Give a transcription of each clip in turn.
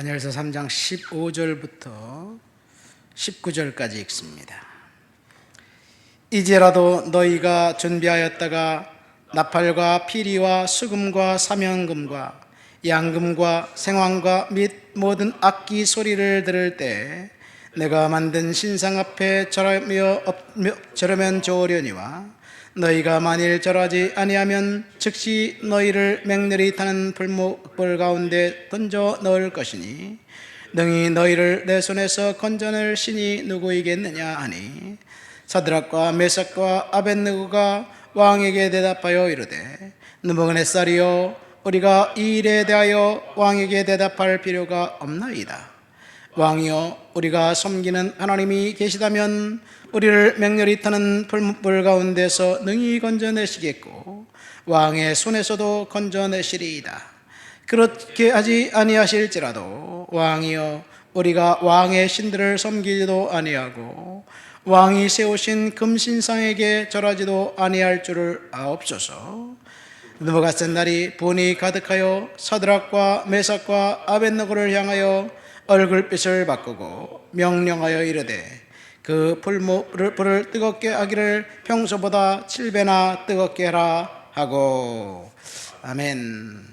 다니엘서 3장 15절부터 19절까지 읽습니다. 이제라도 너희가 준비하였다가 나팔과 피리와 수금과 사명금과 양금과 생황과 및 모든 악기 소리를 들을 때 내가 만든 신상 앞에 절하며 엎- 절하면 좋으려니와 너희가 만일 절하지 아니하면 즉시 너희를 맹렬히 타는 불목불 가운데 던져 넣을 것이니 능히 너희를 내 손에서 건져낼 신이 누구이겠느냐 하니 사드락과 메삭과 아벤느고가 왕에게 대답하여 이르되 느부갓네살이여 우리가 이 일에 대하여 왕에게 대답할 필요가 없나이다 왕이여 우리가 섬기는 하나님이 계시다면 우리를 맹렬히 타는 불불 가운데서 능히 건져내시겠고 왕의 손에서도 건져내시리이다. 그렇게 하지 아니하실지라도 왕이여 우리가 왕의 신들을 섬기지도 아니하고 왕이 세우신 금신상에게 절하지도 아니할 줄을 아옵소서. 느부갓셋날이 분이 가득하여 사드락과 메삭과 아벤노고를 향하여 얼굴빛을 바꾸고 명령하여 이르되 그 불모를 불을 뜨겁게 하기를 평소보다 7배나 뜨겁게 하라 하고 아멘.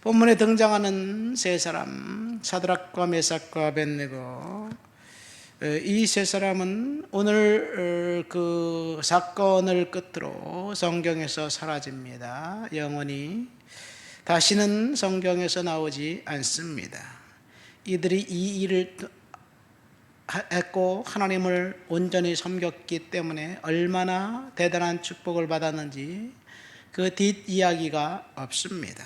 본문에 등장하는 세 사람 사드락과 메삭과 아벤네고 이 세 사람은 오늘 어, 그 사건을 끝으로 성경에서 사라집니다. 영원히 다시는 성경에서 나오지 않습니다. 이들이 이 일을 했고 하나님을 온전히 섬겼기 때문에 얼마나 대단한 축복을 받았는지 그 뒷이야기가 없습니다.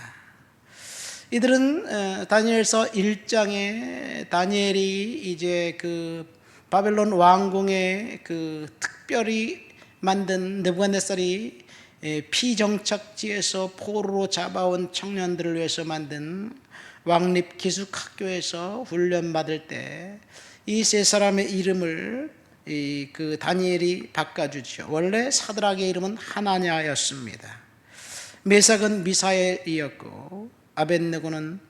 이들은 어, 다니엘서 1장에 다니엘이 이제 그 바벨론 왕궁에 그 특별히 만든 느부갓네살이 에, 피정착지에서 포로로 잡아온 청년들을 위해서 만든 왕립 기숙학교에서 훈련 받을 때 이 세 사람의 이름을 이 그 다니엘이 바꿔주죠. 원래 사드락의 이름은 하나냐였습니다. 메삭은 미사엘이었고 아벤느고는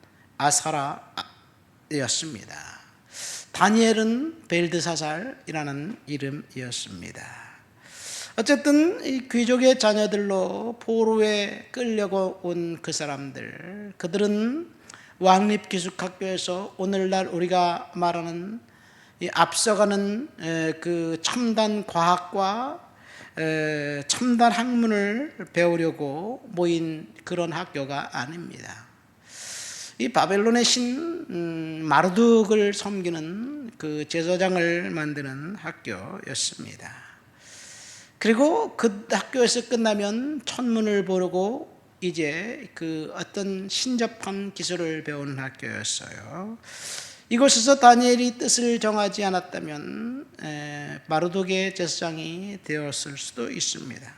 아사라였습니다. 다니엘은 벨드사살이라는 이름이었습니다. 어쨌든 이 귀족의 자녀들로 포로에 끌려고 온 그 사람들, 그들은 왕립 기숙학교에서 오늘날 우리가 말하는 이 앞서가는 에, 그 첨단 과학과 에, 첨단 학문을 배우려고 모인 그런 학교가 아닙니다. 이 바벨론의 신 음, 마르둑을 섬기는 그 제사장을 만드는 학교였습니다. 그리고 그 학교에서 끝나면 천문을 보르고 이제 그 어떤 신접한 기술을 배우는 학교였어요. 이곳에서 다니엘이 뜻을 정하지 않았다면 에, 마르독의 제사장이 되었을 수도 있습니다.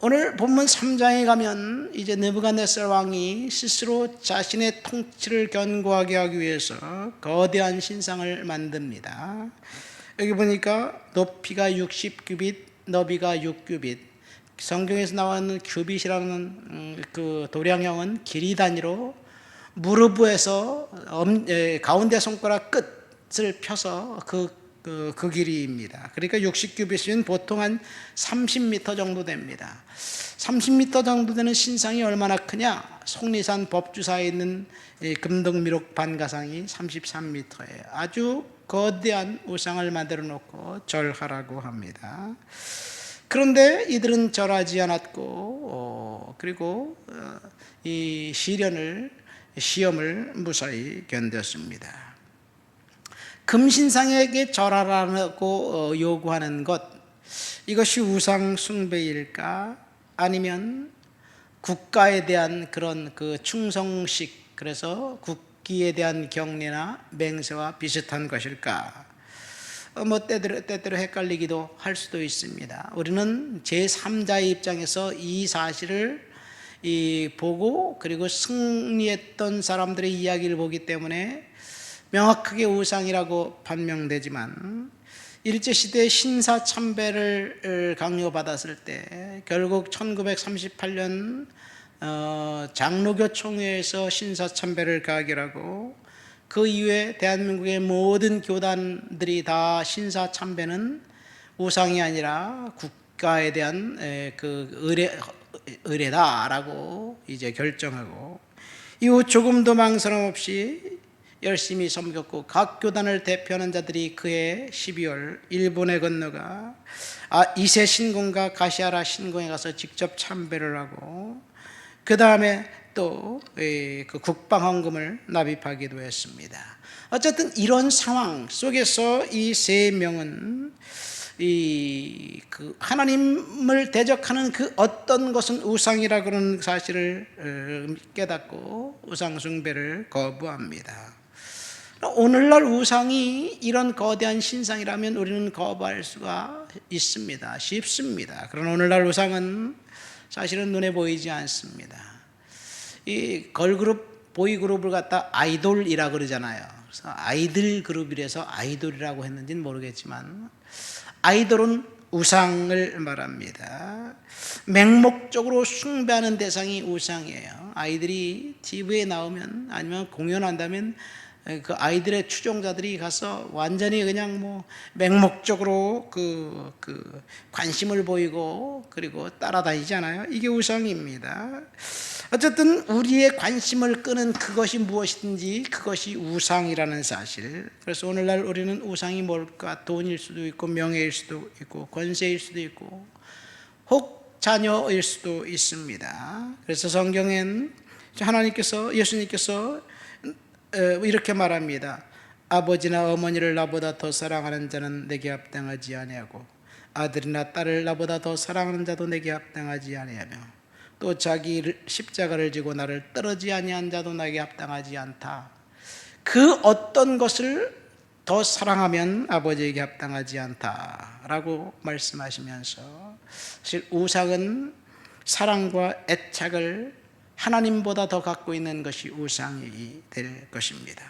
오늘 본문 3장에 가면 이제 느부갓네살 왕이 스스로 자신의 통치를 견고하게 하기 위해서 거대한 신상을 만듭니다. 여기 보니까 높이가 60규빗, 너비가 6규빗. 성경에서 나오는 규빗이라는 음, 그 도량형은 길이 단위로 무릎에서 엄- 에, 가운데 손가락 끝을 펴서 그, 그, 그 길이입니다. 그러니까 60규빗이면 보통 한 30m 정도 됩니다. 30m 정도 되는 신상이 얼마나 크냐? 속리산 법주사에 있는 이 금동미록 반가상이 33m예요. 아주 거대한 우상을 만들어 놓고 절하라고 합니다. 그런데 이들은 절하지 않았고 어, 그리고 어, 이 시련을 시험을 무사히 견뎠습니다. 금신상에게 절하라고 어, 요구하는 것 이것이 우상 숭배일까 아니면 국가에 대한 그런 그 충성식 그래서 국기에 대한 경례나 맹세와 비슷한 것일까? 어, 뭐 때때로 때때로 헷갈리기도 할 수도 있습니다. 우리는 제 3자의 입장에서 이 사실을 이 보고 그리고 승리했던 사람들의 이야기를 보기 때문에 명확하게 우상이라고 판명되지만 일제 시대 신사 참배를 강요받았을 때 결국 1938년 어, 장로교 총회에서 신사 참배를 가결하고 그 이후에 대한민국의 모든 교단들이 다 신사 참배는 우상이 아니라 국가에 대한 에, 그 의뢰 의뢰다라고 이제 결정하고 이후 조금도 망설임 없이 열심히 섬겼고 각 교단을 대표하는 자들이 그해 12월 일본에 건너가 아, 이세 신공과 가시아라 신공에 가서 직접 참배를 하고 그 다음에 또 그 국방 헌금을 납입하기도 했습니다. 어쨌든 이런 상황 속에서 이 세 명은 이 그 하나님을 대적하는 그 어떤 것은 우상이라 그런 사실을 어, 깨닫고 우상 숭배를 거부합니다. 오늘날 우상이 이런 거대한 신상이라면 우리는 거부할 수가 있습니다. 쉽습니다. 그러나 오늘날 우상은 사실은 눈에 보이지 않습니다. 이 걸그룹 보이그룹을 갖다 아이돌이라 그러잖아요. 그래서 아이들 그룹이라서 아이돌이라고 했는지는 모르겠지만 아이돌은 우상을 말합니다. 맹목적으로 숭배하는 대상이 우상이에요. 아이들이 TV에 나오면 아니면 공연한다면 그 아이들의 추종자들이 가서 완전히 그냥 뭐 맹목적으로 그, 그 관심을 보이고 그리고 따라다니잖아요. 이게 우상입니다. 어쨌든 우리의 관심을 끄는 그것이 무엇이든지 그것이 우상이라는 사실. 그래서 오늘날 우리는 우상이 뭘까? 돈일 수도 있고 명예일 수도 있고 권세일 수도 있고 혹 자녀일 수도 있습니다. 그래서 성경엔 하나님께서 예수님께서 이렇게 말합니다. 아버지나 어머니를 나보다 더 사랑하는 자는 내게 합당하지 아니하고 아들이나 딸을 나보다 더 사랑하는 자도 내게 합당하지 아니하며 또 자기 십자가를 지고 나를 떨어지 아니한 자도 나에게 합당하지 않다. 그 어떤 것을 더 사랑하면 아버지에게 합당하지 않다라고 말씀하시면서 사실 우상은 사랑과 애착을 하나님보다 더 갖고 있는 것이 우상이 될 것입니다.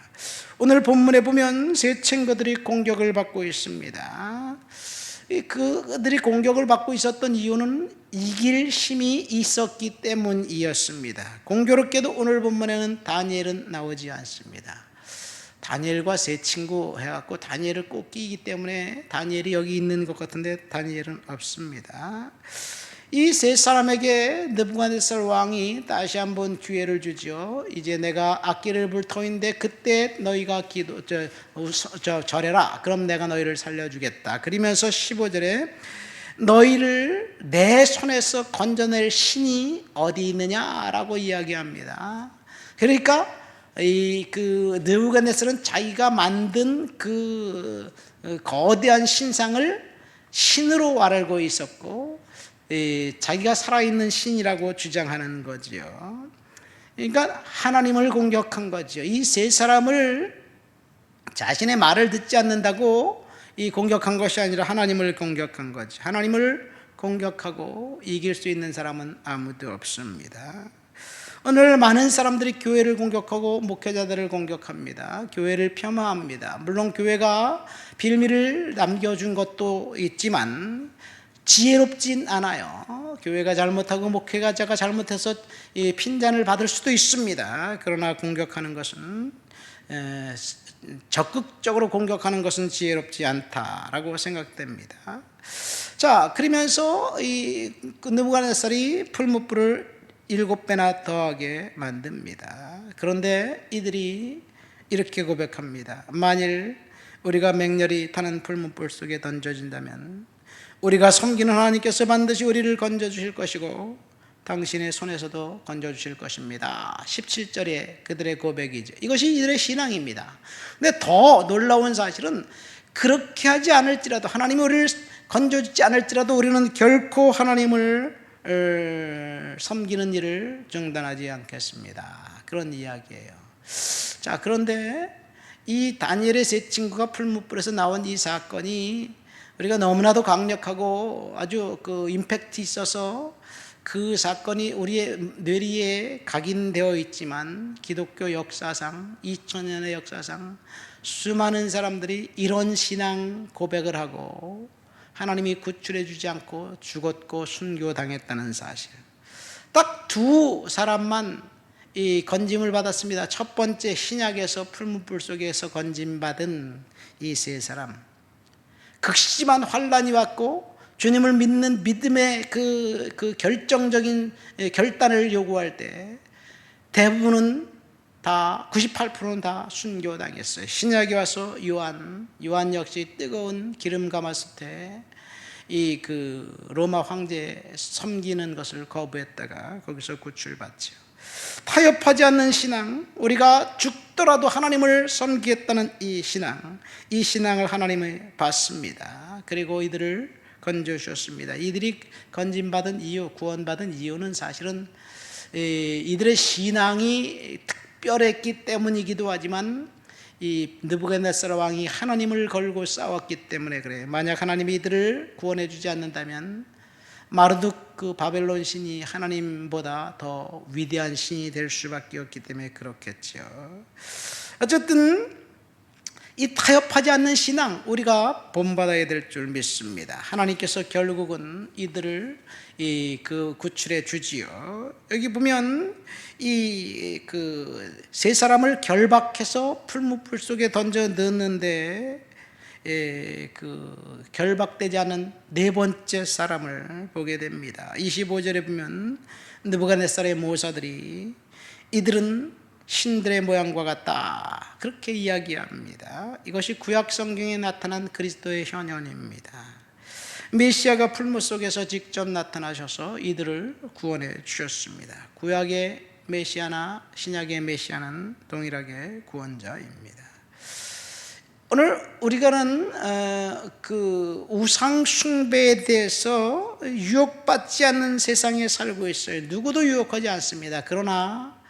오늘 본문에 보면 세 친구들이 공격을 받고 있습니다. 그들이 공격을 받고 있었던 이유는 이길 힘이 있었기 때문이었습니다. 공교롭게도 오늘 본문에는 다니엘은 나오지 않습니다. 다니엘과 세 친구 해갖고 다니엘을 꼭 끼기 때문에 다니엘이 여기 있는 것 같은데 다니엘은 없습니다. 이 세 사람에게 느부갓네살 왕이 다시 한번 기회를 주죠. 이제 내가 악기를 불 터인데 그때 너희가 기도 저, 저 절해라. 그럼 내가 너희를 살려주겠다. 그러면서 15절에 너희를 내 손에서 건져낼 신이 어디 있느냐라고 이야기합니다. 그러니까 이그 느부갓네살은 자기가 만든 그 거대한 신상을 신으로 알고 있었고 자기가 살아있는 신이라고 주장하는 거지요. 그러니까 하나님을 공격한 거죠. 이세 사람을 자신의 말을 듣지 않는다고 이 공격한 것이 아니라 하나님을 공격한 거죠. 하나님을 공격하고 이길 수 있는 사람은 아무도 없습니다. 오늘 많은 사람들이 교회를 공격하고 목회자들을 공격합니다. 교회를 폄하합니다. 물론 교회가 빌미를 남겨준 것도 있지만 지혜롭진 않아요. 교회가 잘못하고 목회자가 잘못해서 핀잔을 받을 수도 있습니다. 그러나 공격하는 것은 적극적으로 공격하는 것은 지혜롭지 않다라고 생각됩니다. 자, 그러면서 이 느부갓네살이 풀무불을 일곱 배나 더하게 만듭니다. 그런데 이들이 이렇게 고백합니다. 만일 우리가 맹렬히 타는 풀무불 속에 던져진다면 우리가 섬기는 하나님께서 반드시 우리를 건져 주실 것이고 당신의 손에서도 건져 주실 것입니다. 17절에 그들의 고백이죠. 이것이 이들의 신앙입니다. 근데 더 놀라운 사실은 그렇게 하지 않을지라도 하나님이 우리를 건져 주지 않을지라도 우리는 결코 하나님을 어, 섬기는 일을 중단하지 않겠습니다. 그런 이야기예요. 자, 그런데 이 다니엘의 세 친구가 풀무불에서 나온 이 사건이 우리가 너무나도 강력하고 아주 그 임팩트 있어서 그 사건이 우리의 뇌리에 각인되어 있지만 기독교 역사상 2000년의 역사상 수많은 사람들이 이런 신앙 고백을 하고 하나님이 구출해 주지 않고 죽었고 순교당했다는 사실. 딱 두 사람만 이 건짐을 받았습니다. 첫 번째 신약에서 풀무불 속에서 건짐 받은 이 세 사람. 극심한 환란이 왔고 주님을 믿는 믿음의 그, 그 결정적인 결단을 요구할 때 대부분은 다 98%는 다 순교당했어요. 신약에 와서 요한, 요한 역시 뜨거운 기름 가마스테 이그 로마 황제 섬기는 것을 거부했다가 거기서 구출받죠. 타협하지 않는 신앙, 우리가 죽더라도 하나님을 섬기겠다는 이 신앙, 이 신앙을 하나님이 받습니다. 그리고 이들을 건져 주셨습니다. 이들이 건진받은 이유, 구원받은 이유는 사실은 이- 이들의 신앙이 특별했기 때문이기도 하지만 이 느부갓네살 왕이 하나님을 걸고 싸웠기 때문에 그래요. 만약 하나님이 이들을 구원해 주지 않는다면 마르둑 그 바벨론 신이 하나님보다 더 위대한 신이 될 수밖에 없기 때문에 그렇겠죠. 어쨌든 이 타협하지 않는 신앙 우리가 본받아야 될 줄 믿습니다. 하나님께서 결국은 이들을 이 그 구출해 주지요. 여기 보면 이 그 세 사람을 결박해서 풀무불 속에 던져 넣는데 예, 그 결박되지 않은 네 번째 사람을 보게 됩니다. 25절에 보면 느부갓네살의 모사들이 이들은 신들의 모양과 같다. 그렇게 이야기합니다. 이것이 구약 성경에 나타난 그리스도의 현현입니다. 메시아가 풀무 속에서 직접 나타나셔서 이들을 구원해 주셨습니다. 구약의 메시아나 신약의 메시아는 동일하게 구원자입니다. 오늘 우리가는 어, 그 우상 숭배에 대해서 유혹받지 않는 세상에 살고 있어요. 누구도 유혹하지 않습니다. 그러나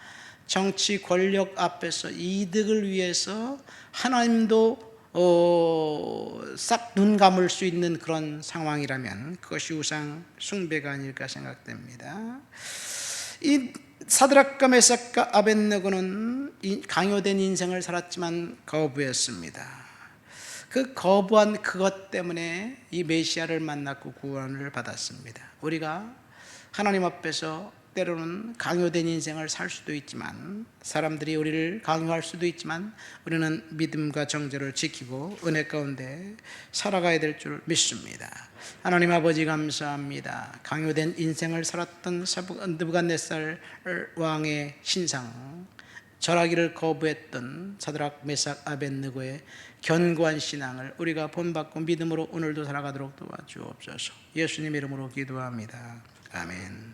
정치 권력 앞에서 이득을 위해서 하나님도 어, 싹눈 감을 수 있는 그런 상황이라면 그것이 우상 숭배가 아닐까 생각됩니다. 이 사드락과 메삭과 아벤느고는 이 강요된 인생을 살았지만 거부했습니다. 그 거부한 그것 때문에 이 메시아를 만났고 구원을 받았습니다. 우리가 하나님 앞에서 때로는 강요된 인생을 살 수도 있지만 사람들이 우리를 강요할 수도 있지만 우리는 믿음과 정죄를 지키고 은혜 가운데 살아가야 될 줄 믿습니다. 하나님 아버지 감사합니다. 강요된 인생을 살았던 느부갓네살 왕의 신상 절하기를 거부했던 사드락 메삭 아벤느고의 견고한 신앙을 우리가 본받고 믿음으로 오늘도 살아가도록 도와주옵소서. 예수님 이름으로 기도합니다. 아멘.